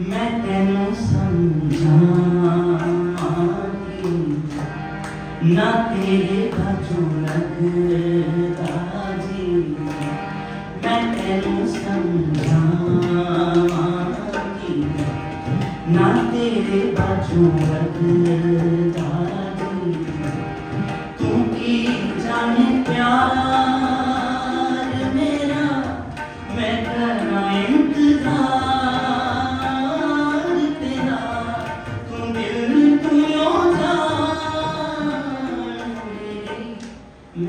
मैं तेनू समझाती ना तेरे बाजू लगता जी। मैं तेनू समझाती ना तेरे बाजू लगता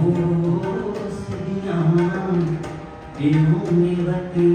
ஓ சியா தேவமே வட்டி